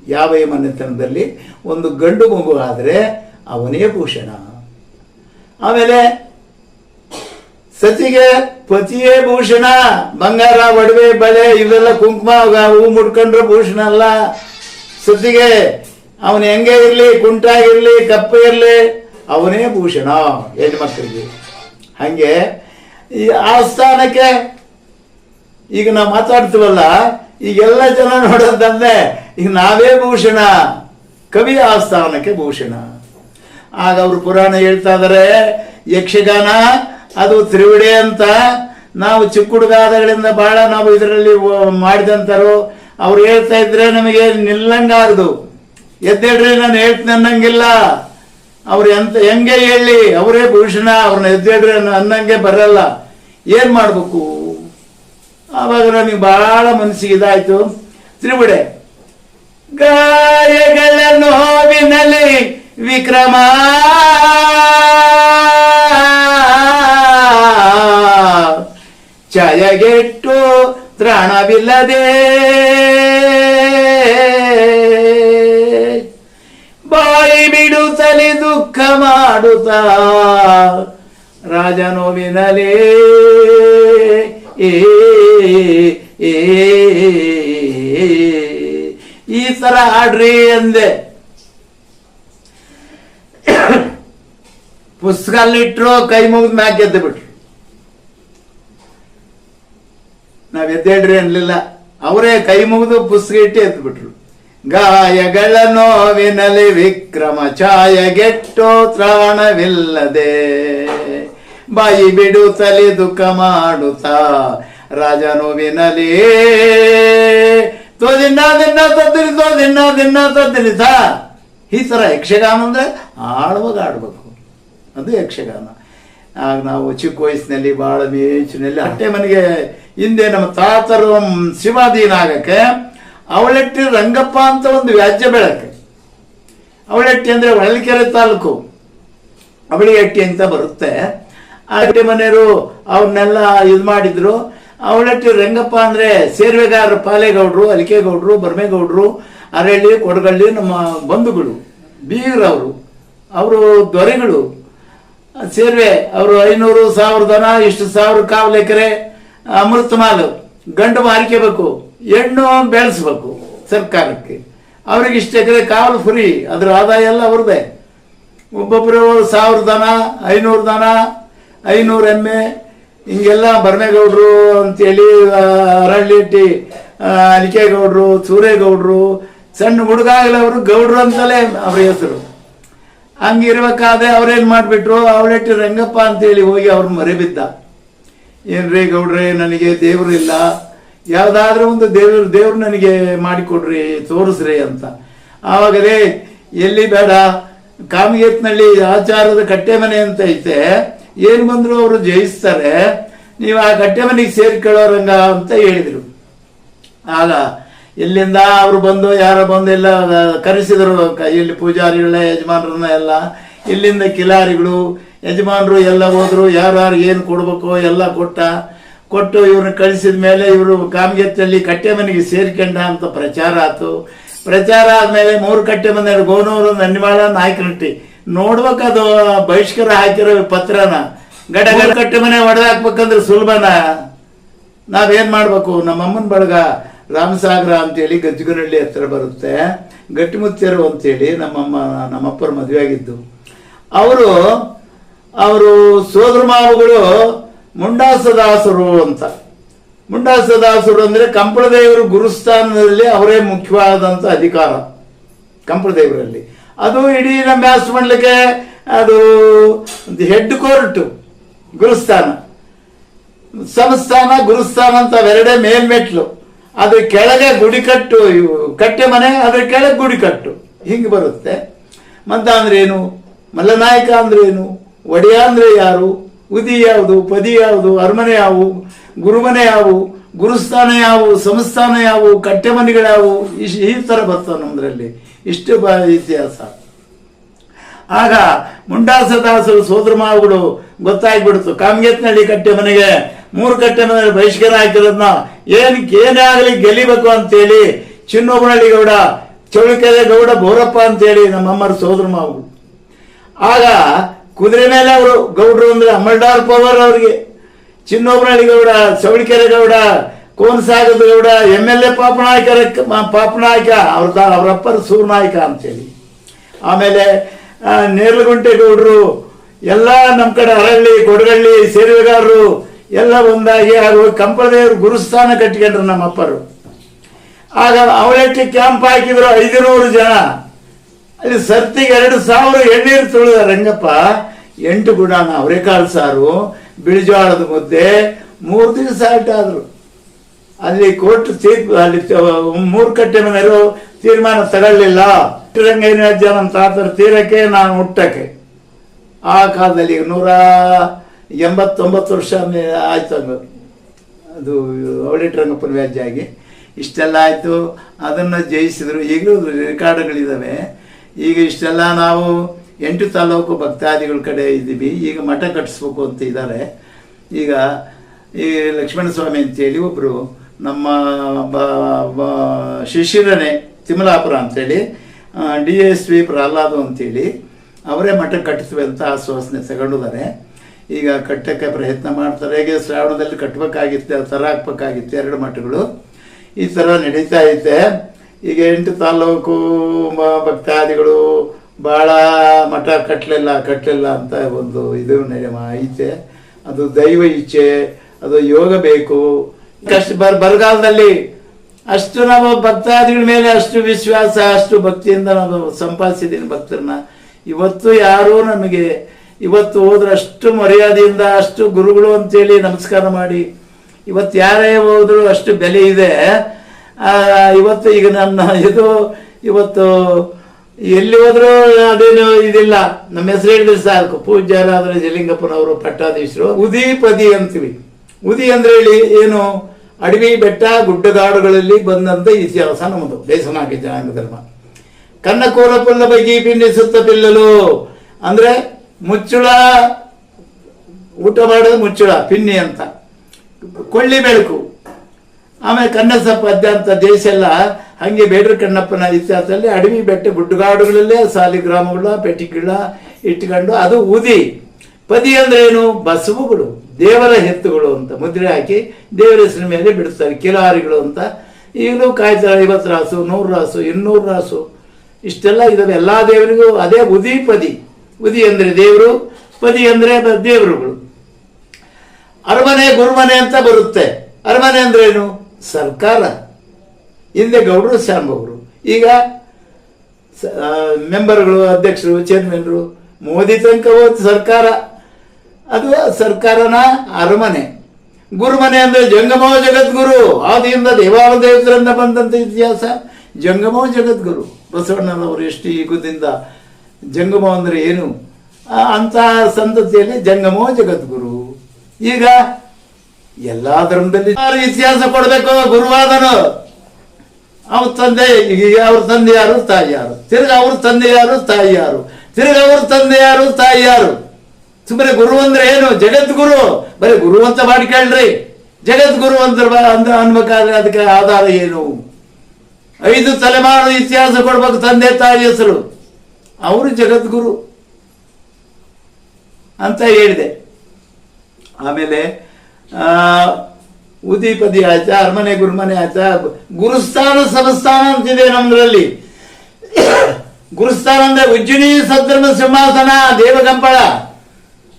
ಯಾವ ಮನೆತನದಲ್ಲಿ? ಒಂದು ಗಂಡು ಮಗು ಆದರೆ ಅವನೇ ಭೂಷಣ. ಆಮೇಲೆ ಸತಿಗೆ ಪತಿಯೇ ಭೂಷಣ, ಬಂಗಾರ, ಒಡವೆ, ಬಳೆ, ಇವೆಲ್ಲ ಕುಂಕುಮ ಹೂ ಮುಡ್ಕೊಂಡ್ರೆ ಭೂಷಣ ಅಲ್ಲ. ಸತಿಗೆ ಅವನು ಹೆಂಗೆ ಇರಲಿ, ಕುಂಟಾಗಿರ್ಲಿ, ಕಪ್ಪ ಇರಲಿ, ಅವನೇ ಭೂಷಣ ಹೆಣ್ಮಕ್ಳಿಗೆ. ಹಾಗೆ ಈ ಸ್ಥಾನಕ್ಕೆ ಈಗ ನಾವು ಮಾತಾಡ್ತೀವಲ್ಲ, ಈಗೆಲ್ಲ ಜನ ನೋಡೋದಂದ್ರೆ ಈಗ ನಾವೇ ಭೂಷಣ, ಕವಿ ಆಸ್ಥಾನಕ್ಕೆ ಭೂಷಣ. ಆಗ ಅವರು ಪುರಾಣ ಹೇಳ್ತಾ ಇದಾರೆ, ಯಕ್ಷಗಾನ ಅದು ತ್ರಿವಿಡೆ ಅಂತ ನಾವು ಚಿಕ್ಕ ಹುಡುಗಾದಗಳಿಂದ ಬಹಳ ನಾವು ಇದರಲ್ಲಿ ಮಾಡಿದಂತರು, ಅವ್ರು ಹೇಳ್ತಾ ಇದ್ರೆ ನಮಗೆ ನಿಲ್ಲಂಗಾರದು. ಎದ್ದೇಳ್ರಿ, ನಾನು ಹೇಳ್ತೀನಿ ಅನ್ನಂಗಿಲ್ಲ. ಅವ್ರು ಎಂತ, ಹೆಂಗೆ ಹೇಳಿ, ಅವರೇ ಭೂಷಣ ಅವ್ರನ್ನ ಎದ್ದೇಳ್ರಿ ಅನ್ನೋ- ಅನ್ನಂಗೆ ಬರಲ್ಲ. ಏನ್ ಮಾಡ್ಬೇಕು? ಆವಾಗ ನನಗೆ ಬಹಳ ಮನಸ್ಸಿಗೆ ಇದಾಯ್ತು. ತ್ರಿವಿಡೆ ಗಾಯಗಳ ನೋವಿನಲ್ಲಿ ವಿಕ್ರಮ ಛಯಗೆಟ್ಟು ತ್ರಾಣವಿಲ್ಲದೆ ಬಾಯಿ ಬಿಡುತ್ತಲಿ ದುಃಖ ಮಾಡುತ್ತ ರಾಜನೋವಿನಲೇ ಈ ತರ ಆಡ್ರಿ ಅಂದೆ. ಪುಸ್ತಕ ಕೈ ಮುಗಿದ್ ಮ್ಯಾಕ್ ಎದ್ದು ಬಿಟ್ರು ನಾವ್ ಎದ್ದೇಳ್ರಿ ಅನ್ಲಿಲ್ಲ. ಅವರೇ ಕೈ ಮುಗಿದು ಪುಸ್ತಕ ಇಟ್ಟು ಎದ್ದು ಬಿಟ್ರು ಗಾಯಗಳ ನೋವಿನಲಿ ವಿಕ್ರಮ ಛಾಯಗೆಟ್ಟೋ ತ್ರಾಣವಿಲ್ಲದೆ. ಬಾಯಿ ಬಿಡು ತಲೆ ದುಃಖ ಮಾಡುತ್ತಾ ರಾಜ ನೋವಿನಲಿ ತೋದಿನ್ನ ದಿನ್ನ ತದ್ದಿರಿ ತೋದಿನ್ನ ತದ್ದಿರಿ. ಸಾ ಈ ಥರ ಯಕ್ಷಗಾನ ಅಂದ್ರೆ ಆಡುವಾಗ ಆಡ್ಬೇಕು. ಅದು ಯಕ್ಷಗಾನ. ಆಗ ನಾವು ಚಿಕ್ಕ ವಯಸ್ಸಿನಲ್ಲಿ ಭಾಳ ಮೇಚಿನಲ್ಲಿ ಅಟ್ಟೆ ಮನೆಗೆ ಹಿಂದೆ ನಮ್ಮ ತಾತರು ಶಿವಾಧೀನ ಆಗಕ್ಕೆ ಅವಳೆಟ್ಟಿ ರಂಗಪ್ಪ ಅಂತ ಒಂದು ವ್ಯಾಜ್ಯ ಬೆಳಕ್ಕೆ ಅವಳೆಟ್ಟಿ ಅಂದ್ರೆ ಹೊಳಲ್ಕೆರೆ ತಾಲೂಕು. ಅವಳಿಗೆಟ್ಟಿ ಅಂತ ಬರುತ್ತೆ. ಅಟ್ಟೆ ಮನೆಯವರು ಅವ್ರನ್ನೆಲ್ಲ ಇದು ಮಾಡಿದ್ರು. ಅವಳಟ್ಟಿ ರಂಗಪ್ಪ ಅಂದ್ರೆ ಸೇರ್ವೆಗಾರರು, ಪಾಲೇಗೌಡರು, ಅಲಿಕೆಗೌಡ್ರು, ಬರ್ಮೇಗೌಡರು, ಅರಳ್ಳಿ, ಕೊಡಗಳ್ಳಿ, ನಮ್ಮ ಬಂಧುಗಳು ಬೀಗರವರು ಅವರು ದೊರೆಗಳು ಸೇರ್ವೆ. ಅವರು ಐನೂರು ಸಾವಿರ ದನ, ಇಷ್ಟು ಸಾವಿರ ಕಾವಲು ಎಕರೆ, ಅಮೃತ ಮಾಲು. ಗಂಡು ಮಾರಿಕೆಬೇಕು ಹೆಣ್ಣು ಬೆಳೆಸ್ಬೇಕು ಸರ್ಕಾರಕ್ಕೆ. ಅವ್ರಿಗೆ ಇಷ್ಟು ಎಕರೆ ಕಾವಲು ಫ್ರೀ. ಅದ್ರ ಆದಾಯ ಎಲ್ಲ ಅವ್ರದ್ದೇ. ಒಬ್ಬೊಬ್ಬರು ಸಾವಿರ ದನ, ಐನೂರು ದನ, ಐನೂರು ಎಮ್ಮೆ, ಹಿಂಗೆಲ್ಲ ಬರ್ಮೇಗೌಡರು ಅಂತೇಳಿ ಅರಳ್ಳಿ ಅರಳ್ಳಿಟ್ಟಿ ಅಲಿಕೇಗೌಡರು, ಸೂರೇಗೌಡರು, ಸಣ್ಣ ಹುಡುಗ ಅವರು ಗೌಡ್ರು ಅಂತಲೇ ಅವ್ರ ಹೆಸರು. ಹಂಗಿರ್ಬೇಕಾದ್ರೆ ಅವ್ರೇನ್ ಮಾಡ್ಬಿಟ್ರು ಅವಳೆಟ್ಟಿ ರಂಗಪ್ಪ ಅಂತೇಳಿ ಹೋಗಿ ಅವ್ರ ಮರೆಬಿದ್ದ. ಏನ್ರಿ ಗೌಡ್ರೆ, ನನಗೆ ದೇವ್ರ ಇಲ್ಲ. ಯಾವ್ದಾದ್ರೂ ಒಂದು ದೇವ್ರ, ದೇವ್ರು ನನಗೆ ಮಾಡಿಕೊಡ್ರಿ, ತೋರಿಸ್ರಿ ಅಂತ. ಆವಾಗಲೇ ಎಲ್ಲಿ ಬೇಡ. ಕಾಮಗೇತ್ನಲ್ಲಿ ಆಚಾರದ ಕಟ್ಟೆ ಮನೆ ಅಂತ ಐತೆ. ಏನ್ ಬಂದ್ರು ಅವರು ಜಯಿಸ್ತಾರೆ. ನೀವು ಆ ಕಟ್ಟೆ ಮನೆಗೆ ಸೇರ್ಕೊಳ್ಳೋರಂಗ ಅಂತ ಹೇಳಿದ್ರು. ಆಗ ಇಲ್ಲಿಂದ ಅವರು ಬಂದು, ಯಾರೋ ಬಂದು, ಎಲ್ಲ ಕರೆಸಿದ್ರು. ಇಲ್ಲಿ ಪೂಜಾರಿಗಳ, ಯಜಮಾನ್ರನ್ನ ಎಲ್ಲ. ಇಲ್ಲಿಂದ ಕಿಲಾರಿಗಳು, ಯಜಮಾನರು ಎಲ್ಲ ಹೋದ್ರು. ಯಾರ್ಯಾರು ಏನು ಕೊಡ್ಬೇಕು, ಎಲ್ಲ ಕೊಟ್ಟ. ಕೊಟ್ಟು ಇವ್ರನ್ನ ಕಳಿಸಿದ ಮೇಲೆ ಇವರು ಕಾಮಗೆತ್ತಲ್ಲಿ ಕಟ್ಟೆ ಮನೆಗೆ ಸೇರ್ಕೊಂಡ ಅಂತ ಪ್ರಚಾರ ಆಯ್ತು ಪ್ರಚಾರ ಆದ್ಮೇಲೆ ಮೂರು ಕಟ್ಟೆ ಮನೆ, ಗೋನೂರು, ನನ್ನಿವಾಳ ನಾಯಕನಟ್ಟಿ ನೋಡ್ಬೇಕದು ಬಹಿಷ್ಕಾರ ಹಾಕಿರೋ ಪತ್ರನ. ಗಡ ಕಟ್ಟೆ ಮನೆ ಹೊಡೆದಾಕ್ಬೇಕಂದ್ರೆ ಸುಲಭನ? ನಾವೇನ್ ಮಾಡ್ಬೇಕು? ನಮ್ಮ ಅಮ್ಮನ ಬಳಗ ರಾಮಸಾಗರ ಅಂತೇಳಿ ಗಜ್ಜಗನಹಳ್ಳಿ ಹತ್ರ ಬರುತ್ತೆ. ಗಟ್ಟಿಮುತ್ತೆರು ಅಂತೇಳಿ ನಮ್ಮಮ್ಮ, ನಮ್ಮಪ್ಪರ ಮದುವೆ ಆಗಿದ್ದು. ಅವರು ಅವರು ಸೋದರ ಮಾವುಗಳು ಮುಂಡಾಸದಾಸರು ಅಂತ. ಮುಂಡಾಸದಾಸರು ಅಂದರೆ ಕಂಪಳದೇವರು ಗುರುಸ್ಥಾನದಲ್ಲಿ ಅವರೇ ಮುಖ್ಯವಾದಂಥ ಅಧಿಕಾರ. ಕಂಪಳದೇವರಲ್ಲಿ ಅದು ಇಡೀ ನಮ್ಮ ವ್ಯಾಸ ಮಾಡ್ಲಿಕ್ಕೆ ಅದು ಹೆಡ್ ಕೋರ್ಟು ಗುರುಸ್ಥಾನ. ಸಂಸ್ಥಾನ, ಗುರುಸ್ಥಾನ ಅಂತ ಅವೆರಡೇ ಮೇಲ್ಮೆಟ್ಲು. ಅದ್ರ ಕೆಳಗೆ ಗುಡಿಕಟ್ಟು, ಇವು ಕಟ್ಟೆ ಮನೆ ಅದ್ರ ಕೆಳಗೆ ಗುಡಿ ಕಟ್ಟು ಹಿಂಗೆ ಬರುತ್ತೆ. ಮಂತ ಅಂದ್ರೆ ಏನು? ಮಲ್ಲನಾಯಕ ಅಂದ್ರೆ ಏನು? ಒಡೆಯ ಅಂದ್ರೆ ಯಾರು? ಉದಿ ಯಾವುದು? ಪದಿ ಯಾವುದು? ಅರಮನೆ ಯಾವು? ಗುರುಮನೆ ಯಾವು? ಗುರುಸ್ಥಾನ ಯಾವು? ಸಂಸ್ಥಾನ ಯಾವು? ಕಟ್ಟೆ ಮನೆಗಳು ಯಾವುವು ಇಶ್- ಈ ಥರ ಬರ್ತವೆ ನಮ್ಮದ್ರಲ್ಲಿ ಇಷ್ಟು ಬ ಇತಿಹಾಸ. ಆಗ ಮುಂಡಾಸದಾಸರು ಸೋದರ ಮಾವುಗಳು ಗೊತ್ತಾಗ್ಬಿಡ್ತು. ಕಾಮಗೆತ್ನಳ್ಳಿ ಕಟ್ಟೆ ಮನೆಗೆ ಮೂರು ಕಟ್ಟೆ ಮೇಲೆ ಬಹಿಷ್ಕಾರ ಹಾಕಿರೋದ್ನ ಏನ್ ಏನೇ ಆಗಲಿ ಗೆಲಿಬೇಕು ಅಂತೇಳಿ ಚಿನ್ನೋಬನಹಳ್ಳಿ ಗೌಡ, ಚೌಳಿಕೆರೆ ಗೌಡ ಬೋರಪ್ಪ ಅಂತೇಳಿ ನಮ್ಮಮ್ಮರ ಸೋದರ ಮಾವು. ಆಗ ಕುದುರೆ ಮೇಲೆ ಅವರು ಗೌಡರು ಅಂದ್ರೆ ಅಮಲ್ಡಾರ್ ಪವರ್ ಅವ್ರಿಗೆ ಚಿನ್ನೋಬನಹಳ್ಳಿ ಗೌಡ, ಚೌಳಿಕೆರೆ ಗೌಡ ಕೋನಸಾಗದ ಗೌಡ, ಎಂ ಎಲ್ ಎ ಪಾಪನಾಯಕರ ಪಾಪನಾಯಕ, ಅವ್ರದ ಅವರಪ್ಪರ ಸೂರ್ನಾಯಕ ಅಂತೇಳಿ. ಆಮೇಲೆ ನೇರ್ಲಗುಂಟೆ ಗೌಡ್ರು, ಎಲ್ಲ ನಮ್ಮ ಕಡೆ ಅರಳ್ಳಿ, ಕೊಡಗಳ್ಳಿ, ಸೇರುವೆಗಾರರು ಎಲ್ಲ ಒಂದಾಗಿ ಹಾಗೂ ಕಂಪದೇವರು ಗುರುಸ್ಥಾನ ಕಟ್ಟಿಕೊಂಡ್ರು ನಮ್ಮ ಅಪ್ಪರು ಆಗ ಅವಳಕ್ಕೆ ಕ್ಯಾಂಪ್ ಹಾಕಿದ್ರು ಐದುನೂರು ಜನ. ಅಲ್ಲಿ ಸತ್ತಿಗೆ ಎರಡು ಸಾವಿರ ಎಣ್ಣೀರು ತುಳಿದ ರಂಗಪ್ಪ, ಎಂಟು ಗುಡಾನ ಅವರೆಕಾಳು ಸಾರು ಬಿಳಿಜ್ವಾಳದ ಮುದ್ದೆ, ಮೂರು ದಿವಸ ಆದ್ರು ಅಲ್ಲಿ ಕೋರ್ಟ್ ತೀರ್ಪು, ಅಲ್ಲಿ ಮೂರು ಕಟ್ಟೆ ಮನೆಯವರು ತೀರ್ಮಾನ ತಗೊಳ್ಳಿಲ್ಲ. ರಂಗಯ್ಯ ನಮ್ಮ ತಾತರ ತೀರಕ್ಕೆ, ನಾನು ಹುಟ್ಟಕ್ಕೆ ಆ ಕಾಲದಲ್ಲಿ ನೂರ ಎಂಬತ್ತೊಂಬತ್ತು ವರ್ಷ ಆಯಿತು ಅದು. ಅದು ರಂಗಪ್ಪನ ವ್ಯಾಜ್ಯ ಆಗಿ. ಇಷ್ಟೆಲ್ಲ ಆಯಿತು. ಅದನ್ನು ಜಯಿಸಿದ್ರು. ಈಗಲೂ ರೆಕಾರ್ಡ್ಗಳಿದ್ದಾವೆ ಈಗ ಇಷ್ಟೆಲ್ಲ ನಾವು ಎಂಟು ತಾಲೂಕು ಭಕ್ತಾದಿಗಳ ಕಡೆ ಇದ್ದೀವಿ. ಈಗ ಮಠ ಕಟ್ಟಿಸ್ಬೇಕು ಅಂತ ಇದ್ದಾರೆ. ಈಗ ಈ ಲಕ್ಷ್ಮಣ ಸ್ವಾಮಿ ಅಂತೇಳಿ ಒಬ್ಬರು ನಮ್ಮ ಶಿಶಿರನೇ ತಿಮಲಾಪುರ ಅಂತೇಳಿ ಡಿ ಎಸ್ ವಿ ಪ್ರಹ್ಲಾದು ಅಂತೇಳಿ, ಅವರೇ ಮಠ ಕಟ್ಟಿಸುವೆ ಅಂತ ಆಶ್ವಾಸನೆ ತಗೊಂಡಿದ್ದಾರೆ. ಈಗ ಕಟ್ಟಕ್ಕೆ ಪ್ರಯತ್ನ ಮಾಡ್ತಾರೆ. ಹೇಗೆ ಶ್ರಾವಣದಲ್ಲಿ ಕಟ್ಟಬೇಕಾಗಿತ್ತು ಥರ ಹಾಕ್ಬೇಕಾಗಿತ್ತು ಎರಡು ಮಠಗಳು. ಈ ಥರ ನಡೀತಾ ಐತೆ ಈಗ ಎಂಟು ತಾಲೂಕು ಭಕ್ತಾದಿಗಳು ಭಾಳ ಮಠ ಕಟ್ಟಲಿಲ್ಲ ಕಟ್ಟಲಿಲ್ಲ ಅಂತ ಒಂದು ಇದು ಐತೆ. ಅದು ದೈವ ಇಚ್ಛೆ, ಅದು ಯೋಗ ಬೇಕು. ಕಷ್ಟ ಬರ್ ಬರಗಾಲದಲ್ಲಿ ಅಷ್ಟು ನಾವು ಭಕ್ತಾದಿಗಳ ಮೇಲೆ ಅಷ್ಟು ವಿಶ್ವಾಸ, ಅಷ್ಟು ಭಕ್ತಿಯಿಂದ ನಾನು ಸಂಪಾದಿಸಿದ್ದೀನಿ ಭಕ್ತರನ್ನ. ಇವತ್ತು ಯಾರೂ ನಮಗೆ ಇವತ್ತು ಹೋದ್ರೆ ಅಷ್ಟು ಮರ್ಯಾದೆಯಿಂದ ಅಷ್ಟು ಗುರುಗಳು ಅಂತೇಳಿ ನಮಸ್ಕಾರ ಮಾಡಿ. ಇವತ್ತು ಯಾರೇ ಹೋದ್ರು ಅಷ್ಟು ಬೆಲೆ ಇದೆ. ಇವತ್ತು ಈಗ ನನ್ನ ಇದು, ಇವತ್ತು ಎಲ್ಲಿ ಹೋದರೂ ಅದೇನು ಇದಿಲ್ಲ. ನಮ್ಮ ಹೆಸರು ಹೇಳಿದ್ರೆ ಸಾಕು. ಪೂಜ್ಯರಾದ್ರೆ ಜಲಿಂಗಪ್ಪನವರು ಪಟ್ಟಾಧೀಶರು. ಉದಿ ಪದಿ ಅಂತೀವಿ. ಉದಿ ಅಂದ್ರೆ ಹೇಳಿ ಏನು? ಅಡವಿ ಬೆಟ್ಟ ಗುಡ್ಡಗಾಡುಗಳಲ್ಲಿ ಬಂದಂತ ಇತಿಹಾಸ ನಮ್ಮದು. ಬೇಸನಾಗಿ ಜನಾಂಗ ಧರ್ಮ. ಕನ್ನ ಕೋರಪ್ಪನ ಬಗ್ಗೆ ಪಿಂಡಿಸುತ್ತ ಪಿಲ್ಲಲು. ಅಂದ್ರೆ ಮುಚ್ಚುಳ, ಊಟ ಮಾಡೋದು ಮುಚ್ಚುಳ, ಪಿನ್ನಿ ಅಂತ. ಕೊಳ್ಳಿ ಬೆಳಕು. ಆಮೇಲೆ ಕನ್ನಸಪ್ಪ ಪದ್ಯ ಅಂತ ದೇಶ ಎಲ್ಲ, ಹಂಗೆ ಬೇಡ್ರ ಕಣ್ಣಪ್ಪನ ಇತಿಹಾಸದಲ್ಲಿ ಅಡವಿ ಬೆಟ್ಟ ಗುಡ್ಡಗಾಡುಗಳಲ್ಲೇ ಸಾಲಿಗ್ರಾಮಗಳ ಪೆಟ್ಟಿಗಿಳ ಇಟ್ಕೊಂಡು ಅದು ಉದಿ ಪದಿ ಅಂದ್ರೆ ಏನು? ಬಸವುಗಳು, ದೇವರ ಹೆತ್ತುಗಳು ಅಂತ ಮುದ್ರೆ ಹಾಕಿ ದೇವರ ಹೆಸರಿನ ಮೇಲೆ ಬಿಡಿಸ್ತಾರೆ ಕಿಲಾರಿಗಳು ಅಂತ. ಈಗಲೂ ಕಾಯ್ತಾರೆ ಐವತ್ತು ರಾಸು, ನೂರು ರಾಸು, ಇನ್ನೂರು ರಾಸು. ಇಷ್ಟೆಲ್ಲ ಇದಾವೆ. ಎಲ್ಲ ದೇವರಿಗೂ ಅದೇ ಉದಿ ಪದಿ. ಉದಿ ಅಂದ್ರೆ ದೇವರು ಪದಿ ಅಂದ್ರೆ ದೇವರುಗಳು. ಅರಮನೆ, ಗುರುಮನೆ ಅಂತ ಬರುತ್ತೆ. ಅರಮನೆ ಅಂದ್ರೆ ಏನು? ಸರ್ಕಾರ. ಹಿಂದೆ ಗೌಡರು ಶಾಂಭವರು ಈಗ ಮೆಂಬರ್ಗಳು, ಅಧ್ಯಕ್ಷರು, ಚೇರ್ಮನ್ರು, ಮೋದಿ ತನಕ ಹೋದ ಸರ್ಕಾರ. ಅದು ಸರ್ಕಾರನ ಅರಮನೆ. ಗುರುಮನೆ ಅಂದ್ರೆ ಜಂಗಮೋ ಜಗದ್ಗುರು. ಆದಿಯಿಂದ ದೇವಾಲ ದೇವತರಿಂದ ಬಂದಂತ ಇತಿಹಾಸ ಜಂಗಮೋ ಜಗದ್ಗುರು. ಬಸವಣ್ಣನವರು ಎಷ್ಟು ಯುಗದಿಂದ ಜಂಗಮ ಅಂದ್ರೆ ಏನು? ಅಂತ ಸಂತತಿಯಲ್ಲಿ ಜಂಗಮೋ ಜಗದ್ಗುರು. ಈಗ ಎಲ್ಲಾ ಧರ್ಮದಲ್ಲಿ ಇತಿಹಾಸ ಕೊಡಬೇಕು ಗುರುವಾದನು? ಅವ್ರ ತಂದೆ, ಈಗ ಅವ್ರ ತಂದೆ ಯಾರು? ತಾಯಿ ಯಾರು? ತಿರ್ಗ ಅವ್ರ ತಂದೆ ಯಾರು? ತಾಯಿ ಯಾರು? ತಿರ್ಗ ಅವ್ರ ತಂದೆ ಯಾರು? ತಾಯಿ ಯಾರು? ಸುಮ್ಮನೆ ಗುರು ಅಂದ್ರೆ ಏನು? ಜಗದ್ಗುರು. ಬರೀ ಗುರು ಅಂತ ಮಾಡ್ಕೊಳ್ರಿ ಜಗದ್ಗುರು ಅಂತ ಬ- ಅಂದ ಅನ್ಬೇಕಾದ್ರೆ ಅದಕ್ಕೆ ಆಧಾರ ಏನು? ಐದು ತಲೆಮಾರು ಇತಿಹಾಸ ಕೊಡ್ಬೇಕು ತಂದೆ ತಾಯಿ ಹೆಸರು. ಅವರು ಜಗದ್ಗುರು ಅಂತ ಹೇಳಿದೆ. ಆಮೇಲೆ ಉದೀಪದಿ ಆಯ್ತ ಅರಮನೆ ಗುರುಮನೆ ಆಚ, ಗುರುಸ್ಥಾನ ಸಮಸ್ಥಾನ ಅಂತಿದೆ ನಮ್ದ್ರಲ್ಲಿ. ಗುರುಸ್ಥಾನ ಅಂದ್ರೆ ಉಜ್ಜಿನಿ ಸದ್ಧರ್ಮ ಸಿಂಹಾಸನ, ದೇವಗಂಪಳ.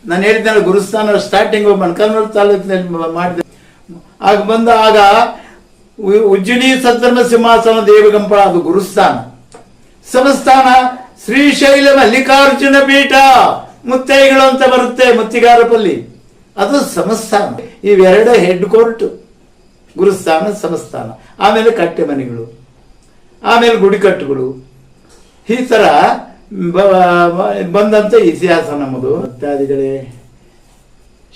ನಾನು ಹೇಳಿದ್ದೇನೆ, ಗುರುಸ್ಥಾನ ಸ್ಟಾರ್ಟಿಂಗ್ ಮಣ್ಕನ್ನೂರು ತಾಲೂಕಿನಲ್ಲಿ ಮಾಡಿದೆ. ಆಗ ಬಂದ, ಆಗ ಉಜ್ಜಿನಿ ಸದ್ಧರ್ಮ ಸಿಂಹಾಸನ, ದೇವಗಂಪಳ, ಅದು ಗುರುಸ್ಥಾನ. ಸಮಸ್ಥಾನ ಶ್ರೀಶೈಲ ಮಲ್ಲಿಕಾರ್ಜುನ ಪೀಠ. ಮುತ್ತೈಗಳು ಅಂತ ಬರುತ್ತೆ ಮುತ್ತಿಗಾರಪಲ್ಲಿ. ಅದು ಸಮಸ್ಥಾನ. ಇವೆರಡು ಹೆಡ್ ಕೋರ್ಟ್ ಗುರುಸ್ಥಾನ, ಸಮಸ್ಥಾನ. ಆಮೇಲೆ ಕಟ್ಟೆ ಮನೆಗಳು. ಆಮೇಲೆ ಗುಡಿಕಟ್ಟುಗಳು ಈ ಥರ ಬಂದಂಥ ಇತಿಹಾಸ ನಮ್ಮದು. ಭಕ್ತಾದಿಗಳೇ,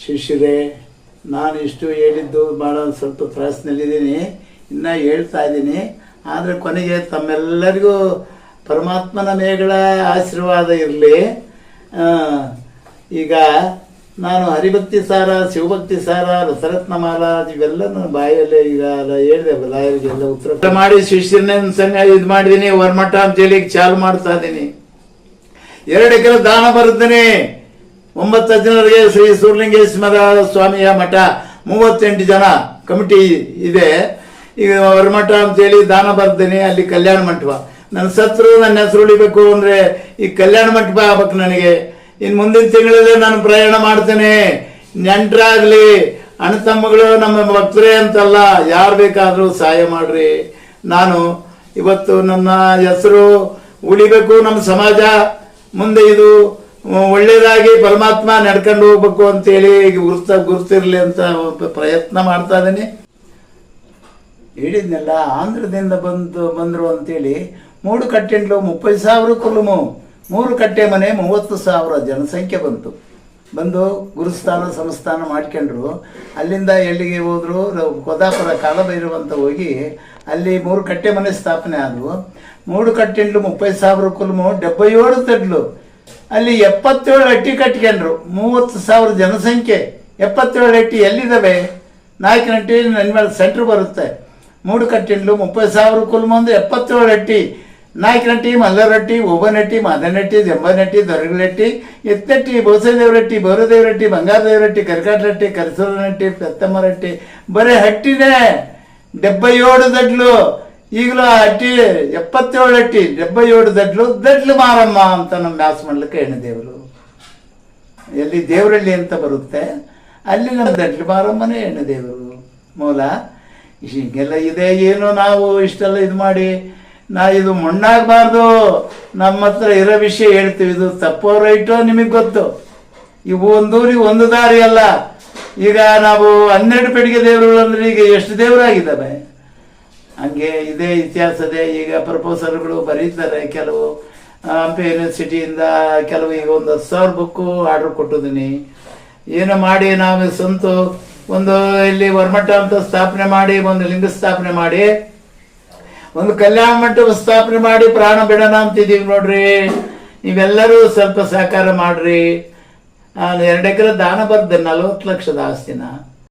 ಶಿಷ್ಯರೇ, ನಾನು ಇಷ್ಟು ಹೇಳಿದ್ದು ಭಾಳ ಸ್ವಲ್ಪ ತ್ರಾಸಿನಲ್ಲಿದ್ದೀನಿ. ಇನ್ನೂ ಹೇಳ್ತಾ ಇದ್ದೀನಿ. ಆದರೆ ಕೊನೆಗೆ ತಮ್ಮೆಲ್ಲರಿಗೂ ಪರಮಾತ್ಮನ ಮೇಗಳ ಆಶೀರ್ವಾದ ಇರಲಿ. ಈಗ ನಾನು ಹರಿಭಕ್ತಿ ಸಾರ, ಶಿವಭಕ್ತಿ ಸಾರ ರಸರತ್ನಮಾಲ ಇವೆಲ್ಲ ನನ್ನ ಬಾಯಲ್ಲೇ ಈಗ ಹೇಳಿದೆ ಲಾಯರಿಗೆಲ್ಲ ಉತ್ತರ ಮಾಡಿ ಶಿಷ್ಯನ ಸಂಘ ಇದು ಮಾಡಿದ್ದೀನಿ ವರ್ಮಠ ಅಂತೇಳಿ ಚಾಲು ಮಾಡ್ತಾ ಇದ್ದೀನಿ ಎರಡು ಎಕರೆ ದಾನ ಬರುತ್ತೇನೆ. ಒಂಬತ್ತು ಜನರಿಗೆ ಶ್ರೀ ಸೂರ್ಲಿಂಗೇಶ್ವರ ಸ್ವಾಮಿಯ ಮಠ. ಮೂವತ್ತೆಂಟು ಜನ ಕಮಿಟಿ ಇದೆ. ಈಗ ವರ್ಮಠ ಅಂತೇಳಿ ದಾನ ಬರ್ತೇನೆ ಅಲ್ಲಿ ಕಲ್ಯಾಣ ಮಂಟಪ. ನನ್ನ ಸತ್ರು ನನ್ನ ಹೆಸರು ಉಳಿಬೇಕು ಅಂದ್ರೆ ಈ ಕಲ್ಯಾಣ ಮಂಟಪ ಆಗ್ಬೇಕು ನನಗೆ. ಇನ್ನು ಮುಂದಿನ ತಿಂಗಳಲ್ಲಿ ನಾನು ಪ್ರಯಾಣ ಮಾಡ್ತೇನೆ. ನೆಂಟ್ರಾಗ್ಲಿ ಅಣ್ಣ ತಮ್ಮಗಳು ನಮ್ಮ ಭಕ್ತರೇ ಅಂತಲ್ಲ, ಯಾರು ಬೇಕಾದರೂ ಸಹಾಯ ಮಾಡ್ರಿ. ನಾನು ಇವತ್ತು ನನ್ನ ಹೆಸರು ಉಳಿಬೇಕು, ನಮ್ಮ ಸಮಾಜ ಮುಂದೆ ಇದು ಒಳ್ಳೇದಾಗಿ ಪರಮಾತ್ಮ ನಡ್ಕೊಂಡು ಹೋಗ್ಬೇಕು ಅಂತೇಳಿ ಗುರ್ತ, ಗುರ್ತಿರಲಿ ಅಂತ ಪ್ರಯತ್ನ ಮಾಡ್ತಾ ಇದ್ದೀನಿ. ಹೇಳಿದ್ನೆಲ್ಲ, ಆಂಧ್ರದಿಂದ ಬಂದು, ಬಂದರು ಅಂತೇಳಿ ಮೂರು ಕಟ್ಟೆಂಟ್ಲು ಮುಪ್ಪೈ ಸಾವಿರ ಕುಲುಮು ಮೂರು ಕಟ್ಟೆ ಮನೆ ಮೂವತ್ತು ಸಾವಿರ ಜನಸಂಖ್ಯೆ ಬಂತು. ಬಂದು ಗುರುಸ್ಥಾನ ಸಂಸ್ಥಾನ ಮಾಡ್ಕೊಂಡ್ರು. ಅಲ್ಲಿಂದ ಎಲ್ಲಿಗೆ ಹೋದ್ರು? ಕೊದಾಪುರ ಕಾಲಭೈರವ ಅಂತ ಹೋಗಿ ಅಲ್ಲಿ ಮೂರು ಕಟ್ಟೆ ಮನೆ ಸ್ಥಾಪನೆ ಆದವು. ಮೂರು ಕಟ್ಟೆಂಡ್ಲು ಮುಪ್ಪೈ ಸಾವಿರ ಕುಲುಮು ಡెబ్బై ತಡ್ಲು ಅಲ್ಲಿ ಎಪ್ಪತ್ತೇಳು ಅಟ್ಟಿ ಕಟ್ಕೊಂಡ್ರು. ಮೂವತ್ತು ಸಾವಿರ ಜನಸಂಖ್ಯೆ. ಎಪ್ಪತ್ತೇಳು ಅಟ್ಟಿ ಎಲ್ಲಿದ್ದಾವೆ? ನಾಲ್ಕು ನನ್ನ ಮೇಲೆ ಸೆಂಟ್ರ್ ಬರುತ್ತೆ. ಮೂಡು ಕಟ್ಟೆಂಟ್ಲು ಮುಪ್ಪೈ ಸಾವಿರ ಕುಲುಮು ಒಂದು ಎಪ್ಪತ್ತೇಳು ಹಟ್ಟಿ ನಾಯಕನಟ್ಟಿ ಮಲ್ಲರಟ್ಟಿ ಓಬನಟ್ಟಿ ಮಾದನಟ್ಟಿ ಜಂಬನಟ್ಟಿ ದೊರಗಲಟ್ಟಿ ಎತ್ತಟ್ಟಿ ಬೋಸದೇವರಟ್ಟಿ ಬೋರದೇವರಟ್ಟಿ ಬಂಗಾರದೇವರಟ್ಟಿ ಕರ್ಕಾಟರಟ್ಟಿ ಕರಸೂರನಟ್ಟಿ ಪೆತ್ತಮ್ಮರಟ್ಟಿ ಬರೀ ಹಟ್ಟಿನೇ ಏಳು ದಡ್ಲು. ಈಗಲೂ ಹಟ್ಟಿ ಎಪ್ಪತ್ತೇಳು ಹಟ್ಟಿ ಏಳು ದಡ್ಲು ದಡ್ಲು ಮಾರಮ್ಮ ಅಂತ ನಮ್ಮ ಮ್ಯಾಸ್ ಮಾಡ್ಲಿಕ್ಕೆ ಹೆಣ್ಣು ದೇವರು. ಎಲ್ಲಿ ದೇವರಳ್ಳಿ ಅಂತ ಬರುತ್ತೆ, ಅಲ್ಲಿ ನಮ್ಮ ದಡ್ಲು ಮಾರಮ್ಮನೇ ಹೆಣ್ಣು ದೇವರು. ಮೂಲ, ಹೀಗೆಲ್ಲ ಇದೆ ಏನು ನಾವು ಇಷ್ಟೆಲ್ಲ ಇದು ಮಾಡಿ? ನಾ ಇದು ಮಣ್ಣಾಗಬಾರ್ದು. ನಮ್ಮ ಹತ್ರ ಇರೋ ವಿಷಯ ಹೇಳ್ತೀವಿ. ಇದು ತಪ್ಪೋ ರೈಟೋ ನಿಮಗೆ ಗೊತ್ತು. ಇವು ಒಂದೂರಿಗೆ ಒಂದು ದಾರಿ ಅಲ್ಲ. ಈಗ ನಾವು ಹನ್ನೆರಡು ಪೆಟ್ಟಿಗೆ ದೇವರುಗಳು ಅಂದ್ರೆ ಈಗ ಎಷ್ಟು ದೇವರಾಗಿದ್ದಾವೆ? ಹಂಗೆ ಇದೇ ಇತಿಹಾಸದೇ ಈಗ ಪ್ರಪೋಸಲ್ಗಳು ಬರೀತಾರೆ ಕೆಲವು. ಹಂಪಿ ಯೂನಿವರ್ಸಿಟಿಯಿಂದ ಕೆಲವು ಈಗ ಒಂದು ಹತ್ತು ಸಾವಿರ ಬುಕ್ಕು ಆರ್ಡರ್ ಕೊಟ್ಟಿದ್ದೀನಿ. ಏನು ಮಾಡಿ ನಾವು ಸ್ವಂತ ಒಂದು ಇಲ್ಲಿ ವರ್ಮಠ ಅಂತ ಸ್ಥಾಪನೆ ಮಾಡಿ, ಒಂದು ಲಿಂಗ ಸ್ಥಾಪನೆ ಮಾಡಿ ಒಂದು ಕಲ್ಯಾಣ ಮಂಟಪ ಸ್ಥಾಪನೆ ಮಾಡಿ ಪ್ರಾಣ ಬಿಡೋಣ ಅಂತಿದ್ದೀವಿ ನೋಡ್ರಿ. ನೀವೆಲ್ಲರೂ ಸ್ವಲ್ಪ ಸಹಕಾರ ಮಾಡ್ರಿ. ಎರಡು ಎಕರೆ ದಾನ ಬರ್ದೆ ನಲ್ವತ್ತು ಲಕ್ಷದ ಆಸ್ತಿನ